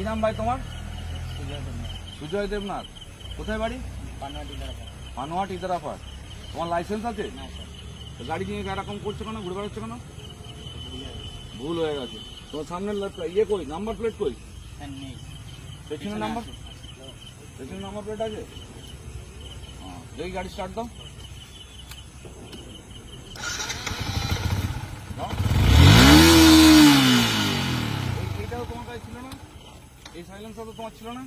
কি নাম ভাই তোমার? সুজয় দেবনাথ। কোথায় বাড়ি? পানোয়াট ইদারাপার তোমার লাইসেন্স আছে? গাড়ি নিয়ে এরকম করছ কেন? ঘুরে বেড়াচ্ছ কেন? ভুল হয়ে গেছে। তোমার সামনের ইয়ে কই? নাম্বার প্লেট কই? পেছনে নাম্বার পেছনে নাম্বার প্লেট আছে? হ্যাঁ, দেখি গাড়ি স্টার্ট দাও। এই- এইটাও তোমার কাছে ছিল না এই সাইলেন্সার তো তোমার ছিল না?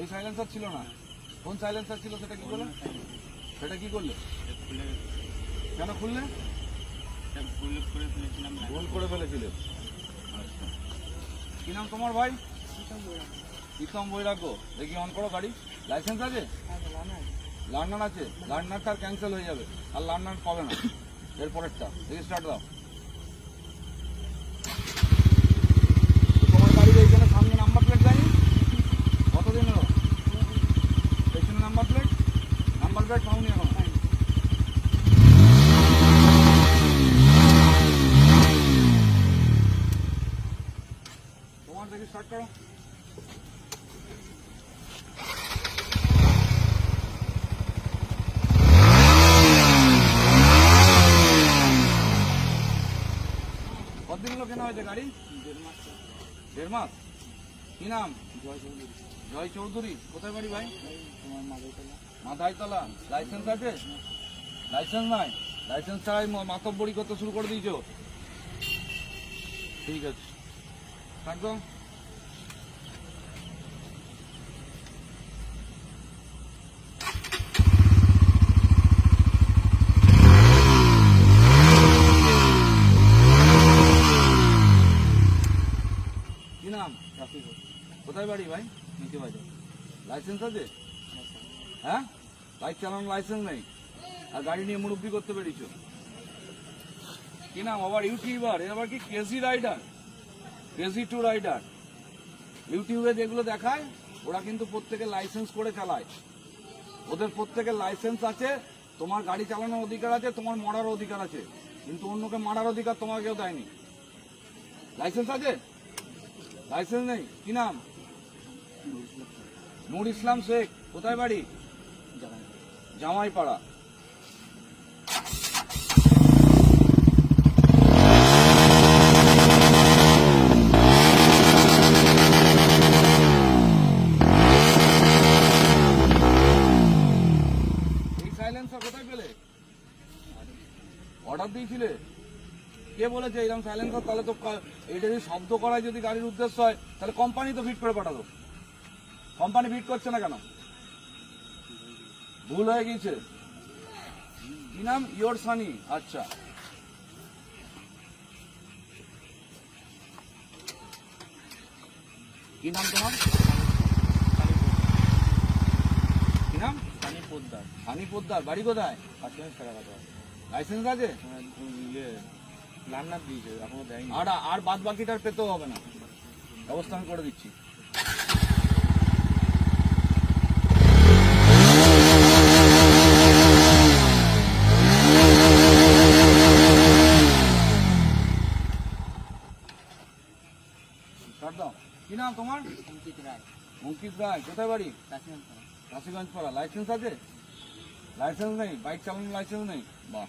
এই সাইলেন্সার ছিল না। কোন সাইলেন্সার ছিল সেটা কি করলে? সেটা কি করলে? কেন খুললে? ভুল করে ফেলেছিলে। আচ্ছা। কি নাম তোমার ভাই? প্রীতম বৈরাগ্য। দেখি অন করো গাড়ি। লাইসেন্স আছে? লার্নার আছে। লার্নারটা ক্যান্সেল হয়ে যাবে। আর লার্নার পাবে না। এরপরেরটা দেখি স্টার্ট দাও তোমার গাড়ির এইখানে সামনে নাম্বার প্লেট দেয়নি কতদিন হলো পেছনে নাম্বার প্লেট নাম্বার প্লেট পাওনি এখন তোমার দেখি স্টার্ট করো কতদিন হলো কেনা হয়েছে গাড়ি? দেড় মাস। কি নাম? জয় চৌধুরী। কোথায় বাড়ি ভাই? মাথায়তলা লাইসেন্স আছে? লাইসেন্স নাই? লাইসেন্স ছাড়াই মাতব্বরি করতে শুরু করে দিয়েছ। ঠিক আছে। একদম কি নাম কোথায় বাড়ি ভাই। নিচে বাজার লাইসেন্স আছে? হ্যাঁ? বাইক চালানোর লাইসেন্স নেই। আর গাড়ি নিয়ে মুরব্বি করতে পেরেছ কি নাম? আবার ইউটিউবার এ আবার কি KG rider KG two rider ইউটিউবে যেগুলো দেখায়, ওরা কিন্তু প্রত্যেকে লাইসেন্স করে চালায়। ওদের প্রত্যেকের লাইসেন্স আছে, তোমার গাড়ি চালানোর অধিকার আছে, তোমার মরার অধিকার আছে। কিন্তু অন্যকে মারার অধিকার তোমাকে কেউ দেয়নি। লাইসেন্স আছে? লাইসেন্স নেই? কি নাম? নূর ইসলাম শেখ, কোথায় বাড়ি? জামাইপাড়া। অর্ডার দিয়েছিলে? কে বলেছে এরকম তাহলে তো এটা যদি শব্দ করায় যদি গাড়ির উদ্দেশ্য হয়, তাহলে কোম্পানি তো ফিট করে পাঠাতো কোম্পানি ফিট করছে না কেন? ভুল হয়ে গিয়েছে। কি নাম? ইয়োর সানি। আচ্ছা। কি নাম তোমার? কি নাম? পানি পোদ্দার। সানি পোদ্দার। বাড়ি কোথায়? পাঁচজন কথা লাইসেন্স আছে? ইয়ে লান্নার দিয়েছে এখনও দেয়নি। আর আর বাদ বাকিটার পেতেও হবে না। ব্যবস্থা আমি করে দিচ্ছি Start দাও। কি নাম তোমার? অঙ্কিত রায়। অঙ্কিত রায় কোথায় বাড়ি? কাশিগঞ্জ পাড়া। লাইসেন্স আছে? লাইসেন্স নেই? বাইক চালানোর লাইসেন্স নেই? বাহ।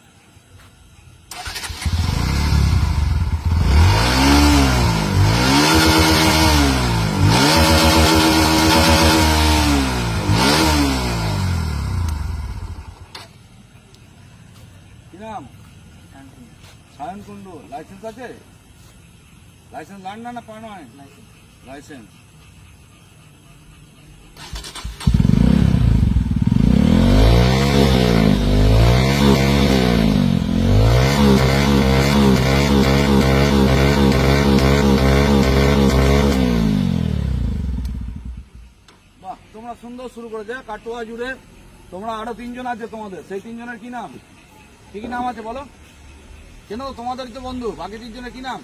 কি নাম? সায়ন কুন্ডু লাইসেন্স আছে? লাইসেন্স লান না না পানো হয়? লাইসেন্স তোমরা সুন্দর শুরু করেছে কাটোয়া জুড়ে তোমরা আরও তিনজন আছে তোমাদের। সেই তিনজনের কি নাম? কি নাম আছে বলো? কেন তোমাদের তো বন্ধু, বাকি তিনজনের কি নাম?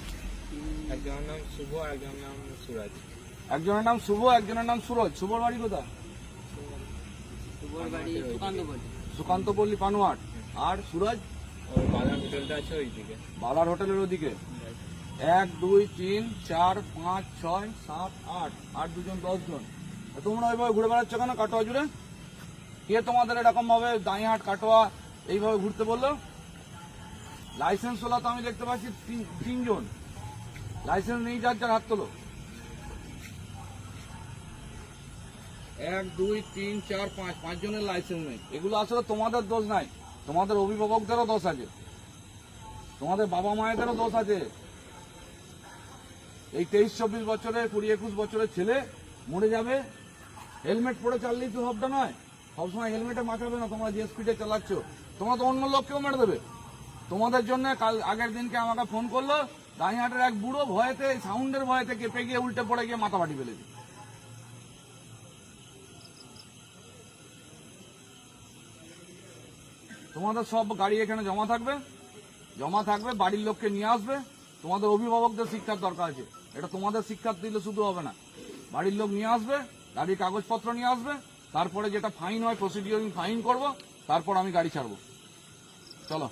একজনের নাম শুভ আর একজনের নাম সুরাজ। একজনের নাম শুভ একজনের নাম সুরজ। শুভর বাড়ি কোথায়? শুভর বাড়ি সুকান্ত পল্লী পানোয়াট আর সুরজ? ওই হোটেলটা আছে ওই দিকে। বালার হোটেলের ওদিকে। এক দুই তিন চার পাঁচ ছয় সাত আট। আট দুজন দশ জন। তোমরা ওইভাবে ঘুরে বেড়াচ্ছ কেন কাটোয়া জুড়ে? কে তোমাদের এরকম ভাবে দাঁড়িহাট কাটোয়া এইভাবে ঘুরতে বলল? লাইসেন্স ওলা তো আমি দেখতে পাচ্ছি তিন- তিনজন। লাইসেন্স নেই যার যার হাত তোলো। এক দুই তিন চার পাঁচ পাঁচ জনের লাইসেন্স নেই। এগুলো আসলে তোমাদের দোষ নাই। তোমাদের অভিভাবকদেরও দোষ আছে। তোমাদের বাবা মায়েদেরও দোষ আছে। এই তেইশ চব্বিশ বছরের কুড়ি একুশ বছরের ছেলে মরে যাবে। হেলমেট পরে চাললেই তো সবটা নয়। সবসময় হেলমেটে মাখাবে না তোমরা যে স্পিডে চালাচ্ছ। তোমরা তো অন্য লোককেও মেরে দেবে। তোমাদের জন্য কাল আগের দিনকে আমাকে ফোন করল। দাঁড়িহাটের এক বুড়ো ভয়েতে, সাউন্ডের ভয়েতে কেঁপে গিয়ে উল্টে পড়ে গিয়ে মাথা বাটি ফেলেছে। তোমাদের সব গাড়ি এখানে জমা থাকবে? জমা থাকবে, বাড়ির লোককে নিয়ে আসবে। তোমাদের অভিভাবকদের শিক্ষার দরকার আছে। এটা তোমাদের শিক্ষা দিলে শুধু হবে না। বাড়ির লোক নিয়ে আসবে, গাড়ির কাগজপত্র নিয়ে আসবে, তারপরে যেটা ফাইন হয় প্রসিডিওরিং ফাইন করব, তারপর আমি গাড়ি ছাড়বো। চলো।